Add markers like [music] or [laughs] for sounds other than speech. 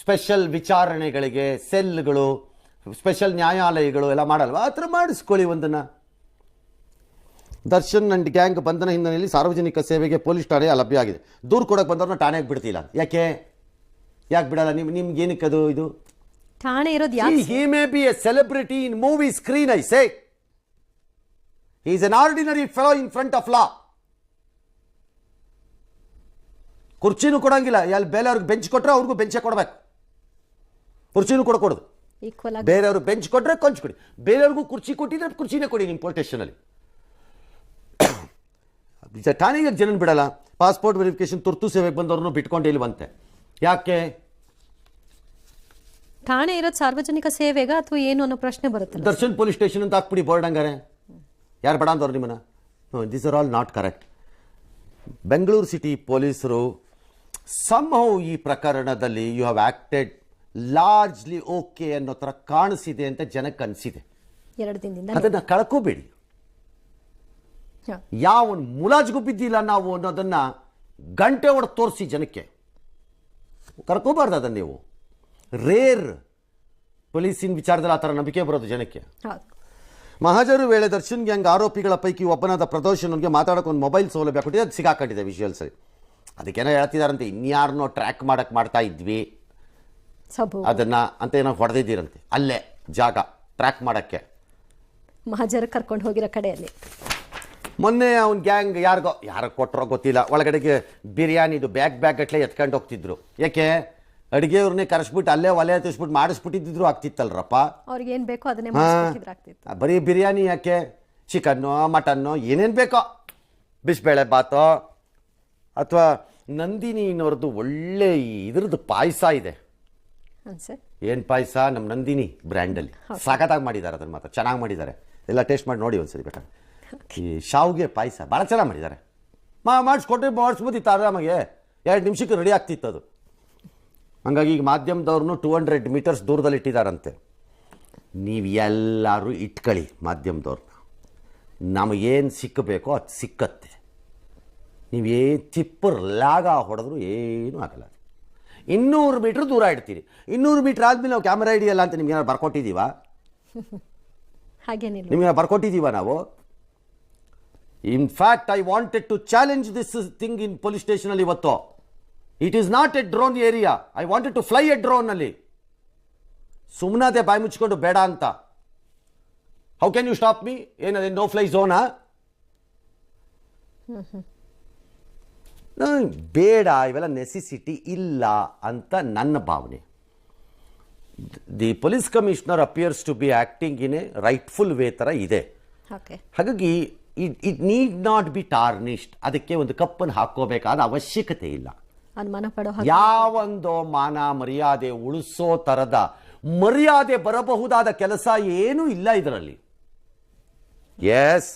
Special ವಿಚಾರಣೆಗಳಿಗೆ ಸೆಲ್ಗಳು special ನ್ಯಾಯಾಲಯಗಳು ಎಲ್ಲ ಮಾಡಲ್ವಾ? ಆ ಥರ ಮಾಡಿಸ್ಕೊಳ್ಳಿ ಒಂದನ್ನು. ದರ್ಶನ್ ಅಂಡ್ ಗ್ಯಾಂಗ್ ಬಂಧನ ಹಿನ್ನೆಲೆಯಲ್ಲಿ ಸಾರ್ವಜನಿಕ ಸೇವೆಗೆ ಪೊಲೀಸ್ ಠಾಣೆ ಲಭ್ಯ ಆಗಿದೆ. ದೂರು ಕೊಡೋಕೆ ಬಂದವ್ರನ್ನ ಠಾಣೆಗೆ ಬಿಡ್ತಿಲ್ಲ. ಯಾಕೆ? ಯಾಕೆ ಬಿಡಲ್ಲ? ನಿಮ್ ನಿಮ್ಗೆ ಏನಕ್ಕೆ ಅದು ಇದು? ಠಾಣೆ ಇರೋದು ಯಾಕೆ he may be a celebrity in movie screen I say is an ordinary fellow in front of law ಕುರ್ಚಿನೂ ಕೊಡಂಗಿಲ್ಲ. ಎಲ್ಲಿ ಬೇರೆಯವ್ರಿಗೆ ಬೆಂಚ್ ಕೊಟ್ಟರೆ ಅವ್ರಿಗೂ ಬೆಂಚೇ ಕೊಡ್ಬೇಕು. ಕುರ್ಚಿನೂ ಕೊಡಕೂಡದು ಬೇರೆಯವರು ಬೆಂಚ್ ಕೊಟ್ಟರೆ ಕೊಂಚ್ ಕೊಡಿ ಬೇರೆಯವ್ರಿಗೂ ಕುರ್ಚಿ ಕೊಟ್ಟಿದ್ರೆ ಕುರ್ಚಿನೇ ಕೊಡಿ ನಿಮ್ಮ ಪೊಲೀಸ್ ಸ್ಟೇಷನಲ್ಲಿ ನಿಜ ಠಾಣೆಗೆ ಜನನ ಬಿಡಲ್ಲ. ಪಾಸ್ಪೋರ್ಟ್ ವೆರಿಫಿಕೇಶನ್ ತುರ್ತು ಸೇವೆಗೆ ಬಂದವ್ರನ್ನು ಬಿಟ್ಕೊಂಡು ಇಲ್ವಂತೆ ಯಾಕೆ? ಠಾಣೆ ಇರೋದು ಸಾರ್ವಜನಿಕ ಸೇವೆಗ ಅಥವಾ ಏನು ಅನ್ನೋ ಪ್ರಶ್ನೆ ಬರುತ್ತೆ ದರ್ಶನ್ ಪೊಲೀಸ್ ಸ್ಟೇಷನ್ ಅಂತ ಹಾಕ್ಬಿಡಿ ಬೋರ್ಡ್ ಹಂಗಾರೆ. ಯಾರು ಬೇಡ ಅಂದವ್ರು ನಿಮ್ಮನ್ನ? This are all not correct Bengaluru city ಪೊಲೀಸರು ಸಮ್ಹೌ ಈ ಪ್ರಕರಣದಲ್ಲಿ you have acted largely okay ಅನ್ನೋ ಥರ ಕಾಣಿಸಿದೆ ಅಂತ ಜನಕ್ಕೆ ಅನಿಸಿದೆ. ಎರಡು ದಿನದಿಂದ ಅದನ್ನು ಕಳ್ಕೋಬೇಡಿ. ಯಾವ ಮುಲಾಜ್ಗೂ ಬಿದ್ದಿಲ್ಲ ನಾವು ಅನ್ನೋದನ್ನು ಗಂಟೆ ಹೊಡೆದು ತೋರಿಸಿ ಜನಕ್ಕೆ. ಕರ್ಕೋಬಾರ್ದು ಅದನ್ನು ನೀವು. ರೇರ್ ಪೊಲೀಸಿನ ವಿಚಾರದಲ್ಲಿ ಆ ಥರ ನಂಬಿಕೆ ಬರೋದು ಜನಕ್ಕೆ. ಮಹಾಜರು ವೇಳೆ ದರ್ಶನ್ ಗ್ಯಾಂಗ್ ಆರೋಪಿಗಳ ಪೈಕಿ ಒಬ್ಬನಾದ ಪ್ರದೋಷನ್ಗೆ ಮಾತಾಡೋಕೆ ಒಂದು ಮೊಬೈಲ್ ಸೌಲಭ್ಯ ಕೊಟ್ಟಿದೆ ಅದು ಸಿಗಾಕೊಂಡಿದೆ ವಿಜುವಲ್ಸ್ ಅದಕ್ಕೇನೋ ಹೇಳ್ತಿದಾರಂತೆ ಇನ್ಯಾರನ್ನೋ ಟ್ರ್ಯಾಕ್ ಮಾಡೋಕ್ಕೆ ಮಾಡ್ತಾ ಇದ್ವಿ. ಅದನ್ನು ಅಂತ ಏನೋ ಹೊಡೆದಿದ್ದೀರಂತೆ. ಅಲ್ಲೇ ಜಾಗ ಟ್ರ್ಯಾಕ್ ಮಾಡಕ್ಕೆ. ಮಹಾಜರ ಕರ್ಕೊಂಡು ಹೋಗಿರೋ ಕಡೆಯಲ್ಲಿ. ಮೊನ್ನೆ ಅವ್ನ ಗ್ಯಾಂಗ್ ಯಾರಿಗೋ ಯಾರು ಕೊಟ್ಟರೋ ಗೊತ್ತಿಲ್ಲ. ಒಳಗಡೆಗೆ ಬಿರಿಯಾನಿದು ಬ್ಯಾಗ್ ಬ್ಯಾಗ್ ಗಟ್ಲೆ ಎತ್ಕೊಂಡು ಹೋಗ್ತಿದ್ರು. ಯಾಕೆ? ಅಡುಗೆಯವ್ರನ್ನೇ ಕರೆಸ್ಬಿಟ್ಟು ಅಲ್ಲೇ ಒಲೆ ಹತ್ತಿಸ್ಬಿಟ್ಟು ಮಾಡಿಸ್ಬಿಟ್ಟಿದ್ರು ಆಗ್ತಿತ್ತಲ್ರಪ್ಪ. ಅವ್ರಿಗೆ ಏನ್ ಬೇಕೋ ಅದನ್ನೇ ಆ, ಬರೀ ಬಿರಿಯಾನಿ ಯಾಕೆ? ಚಿಕನ್ನು ಮಟನ್ನು ಏನೇನು ಬೇಕೋ. ಬಿಸಿಬೇಳೆ ಬಾತು ಅಥವಾ ನಂದಿನಿನವ್ರದ್ದು ಒಳ್ಳೆ ಈ ಇದ್ರದ್ದು ಪಾಯಸ ಇದೆ. ಏನು ಪಾಯಸ ನಮ್ಮ ನಂದಿನಿ ಬ್ರ್ಯಾಂಡಲ್ಲಿ ಸಖತ್ತಾಗಿ ಮಾಡಿದ್ದಾರೆ ಅದನ್ನು ಮಾತ್ರ. ಚೆನ್ನಾಗಿ ಮಾಡಿದ್ದಾರೆ ಎಲ್ಲ ಟೇಸ್ಟ್ ಮಾಡಿ ನೋಡಿ ಒಂದ್ಸರಿ ಬೇಕಾದ್ರೆ. ಈ ಶಾವ್ಗೆ ಪಾಯಸ ಭಾಳ ಚೆನ್ನಾಗಿ ಮಾಡಿದ್ದಾರೆ ಮಾ ಮಾಡಿಸ್ಕೊಟ್ರೆ ಮಾಡಿಸ್ಬೋದಿತ್ತು ಆರಾಮಾಗೆ ಎರಡು ನಿಮಿಷಕ್ಕೆ ರೆಡಿ ಆಗ್ತಿತ್ತು ಅದು. ಹಂಗಾಗಿ ಈಗ ಮಾಧ್ಯಮದವ್ರನ್ನು ಟೂ ಹಂಡ್ರೆಡ್ ಮೀಟರ್ಸ್ ದೂರದಲ್ಲಿ ಇಟ್ಟಿದ್ದಾರಂತೆ ನೀವು ಎಲ್ಲರೂ ಇಟ್ಕೊಳ್ಳಿ ಮಾಧ್ಯಮದವ್ರನ್ನ ನಮಗೇನು ಸಿಕ್ಕಬೇಕೋ ಅದು ಸಿಕ್ಕತ್ತೆ. ನೀವೇ ಚಿಪ್ಪರ್ ಲಾಗ ಹೊಡೆದ್ರೂ ಏನೂ ಆಗಲ್ಲ. ಇನ್ನೂರು ಮೀಟ್ರ್ ದೂರ ಇಡ್ತೀರಿ. ಇನ್ನೂರು ಮೀಟ್ರ್ ಆದಮೇಲೆ ನಾವು ಕ್ಯಾಮರಾ ಹಿಡಿಯಲ್ಲ ಅಂತ ನಿಮ್ಗೆ ಏನಾದ್ರು ಬರ್ಕೊಟ್ಟಿದ್ದೀವಾ? [laughs] ಹಾಗೇನಿಲ್ಲ. ನಿಮಗೆ ಬರ್ಕೊಟ್ಟಿದ್ದೀವ ನಾವು? In fact I wanted to challenge this thing in police ಸ್ಟೇಷನಲ್ಲಿ ಇವತ್ತು. It is not a drone area I wanted to fly a ಡ್ರೋನಲ್ಲಿ ಸುಮ್ಮನಾದೆ ಬಾಯಿ ಮುಚ್ಕೊಂಡು ಬೇಡ ಅಂತ. How can you stop me ಏನದೇ no fly ಝೋನಾ ಬೇಡ ಇವೆಲ್ಲ ನೆಸಿಸಿಟಿ ಇಲ್ಲ ಅಂತ ನನ್ನ ಭಾವನೆ. The police commissioner appears to be acting in a rightful way ಥರ ಇದೆ. ಹಾಗಾಗಿ it it need not be tarnished ಅದಕ್ಕೆ ಒಂದು ಕಪ್ಪನ್ನು ಹಾಕೋಬೇಕಾದ ಅವಶ್ಯಕತೆ ಇಲ್ಲ. ಯಾವೊಂದು ಮಾನ ಮರ್ಯಾದೆ ಉಳಿಸೋ ಥರದ ಮರ್ಯಾದೆ ಬರಬಹುದಾದ ಕೆಲಸ ಏನೂ ಇಲ್ಲ ಇದರಲ್ಲಿ. ಎಸ್